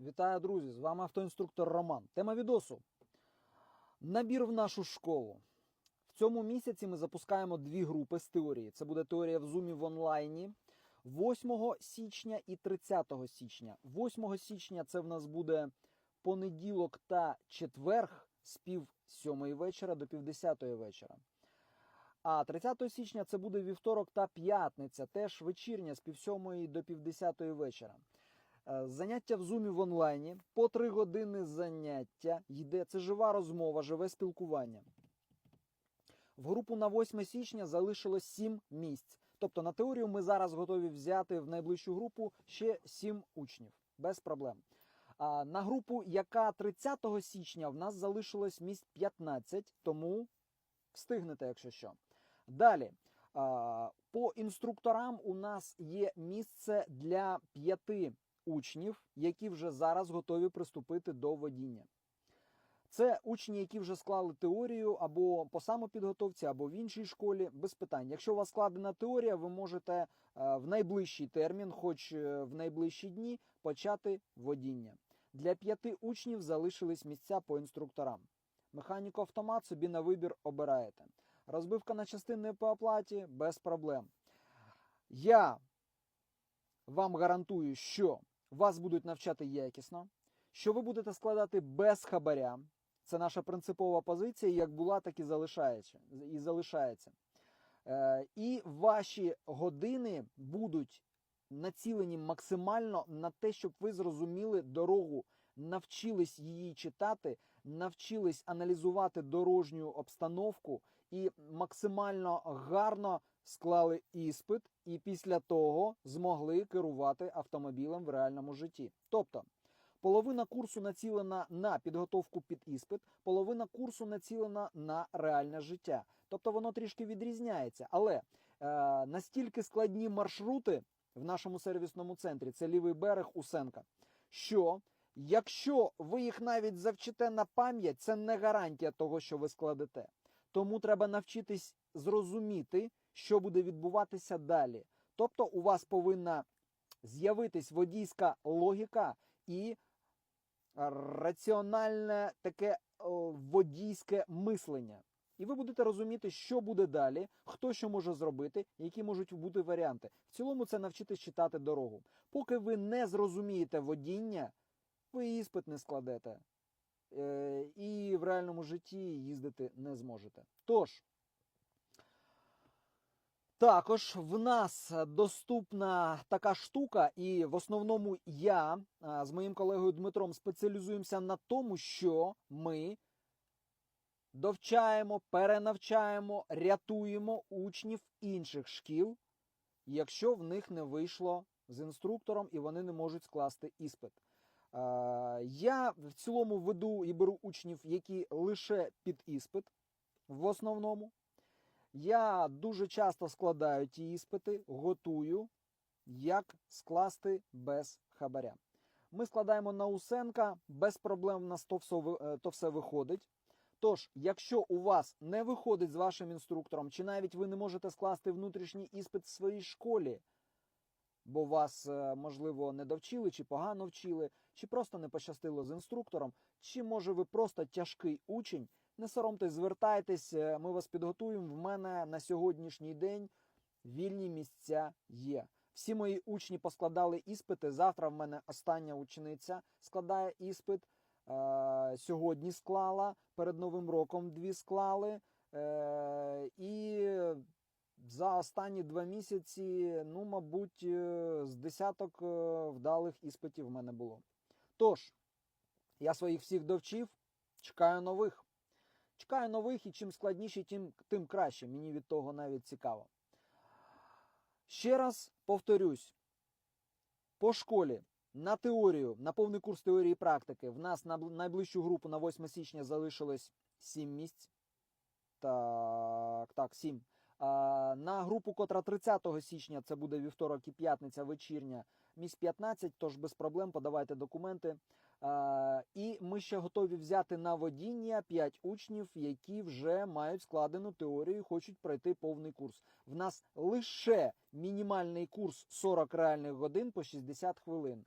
Вітаю, друзі! З вами автоінструктор Роман. Тема відосу. Набір в нашу школу. В цьому місяці ми запускаємо дві групи з теорії. Це буде теорія в Zoom в онлайні 8 січня і 30 січня. 8 січня це в нас буде понеділок та четверг з пів сьомої вечора до півдесятої вечора. А 30 січня це буде вівторок та п'ятниця, теж вечірня з півсьомої до півдесятої вечора. Е, Заняття в зумі в онлайні по три години заняття йде. Це жива розмова, живе спілкування. В групу на 8 січня залишилось 7 місць. Тобто на теорію ми зараз готові взяти в найближчу групу ще 7 учнів без проблем. А на групу, яка 30 січня, в нас залишилось місць 15, тому встигнете, якщо що. Далі. По інструкторам у нас є місце для п'яти учнів, які вже зараз готові приступити до водіння. Це учні, які вже склали теорію або по самопідготовці, або в іншій школі, без питань. Якщо у вас складена теорія, ви можете е, в найближчий термін, хоч е, в найближчі дні, почати водіння. Для п'яти учнів залишились місця по інструкторам. Механіку автомат собі на вибір обираєте. Розбивка на частини по оплаті без проблем. Я вам гарантую, що вас будуть навчати якісно, що ви будете складати без хабаря. Це наша принципова позиція, як була, так і залишається. І, залишається. Е, і ваші години будуть націлені максимально на те, щоб ви зрозуміли дорогу, навчились її читати, навчились аналізувати дорожню обстановку і максимально гарно склали іспит, і після того змогли керувати автомобілем в реальному житті. Тобто, половина курсу націлена на підготовку під іспит, половина курсу націлена на реальне життя. Тобто воно трішки відрізняється. Але е, настільки складні маршрути в нашому сервісному центрі це лівий берег Усенка, що якщо ви їх навіть завчите на пам'ять, це не гарантія того, що ви складете. Тому треба навчитись зрозуміти, що буде відбуватися далі. Тобто, у вас повинна з'явитись водійська логіка і раціональне таке водійське мислення. І ви будете розуміти, що буде далі, хто що може зробити, які можуть бути варіанти. В цілому це навчитись читати дорогу. Поки ви не зрозумієте водіння, ви іспит не складете. Е, і реальному житті їздити не зможете. Тож, також в нас доступна така штука, і в основному я з моїм колегою Дмитром спеціалізуємося на тому, що ми довчаємо, перенавчаємо, рятуємо учнів інших шкіл, якщо в них не вийшло з інструктором і вони не можуть скласти іспит. Я в цілому веду і беру учнів, які лише під іспит в основному. Я дуже часто складаю ті іспити, готую, як скласти без хабаря. Ми складаємо на Усенка, без проблем в нас е, то все виходить. Тож, якщо у вас не виходить з вашим інструктором, чи навіть ви не можете скласти внутрішній іспит в своїй школі, бо вас, е, можливо, не довчили, чи погано вчили, чи просто не пощастило з інструктором, чи може ви просто тяжкий учень, не соромтесь, звертайтесь, е, ми вас підготуємо. В мене на сьогоднішній день вільні місця є. Всі мої учні поскладали іспити. Завтра в мене остання учениця складає іспит. Е, сьогодні склала, перед Новим роком дві склали. Е, і за останні два місяці, ну, мабуть, е, з десяток е, вдалих іспитів в мене було. Тож, я своїх всіх довчив, чекаю нових. Чекаю нових, і чим складніше, тим, тим краще. Мені від того навіть цікаво. Ще раз повторюсь: по школі на теорію, на повний курс теорії і практики, в нас на найближчу групу на 8 січня залишилось 7 місць. Так, так, 7. На групу, котра 30 січня, це буде вівторок і п'ятниця вечірня, місць 15, тож без проблем подавайте документи. І ми ще готові взяти на водіння 5 учнів, які вже мають складену теорію і хочуть пройти повний курс. В нас лише мінімальний курс 40 реальних годин по 60 хвилин.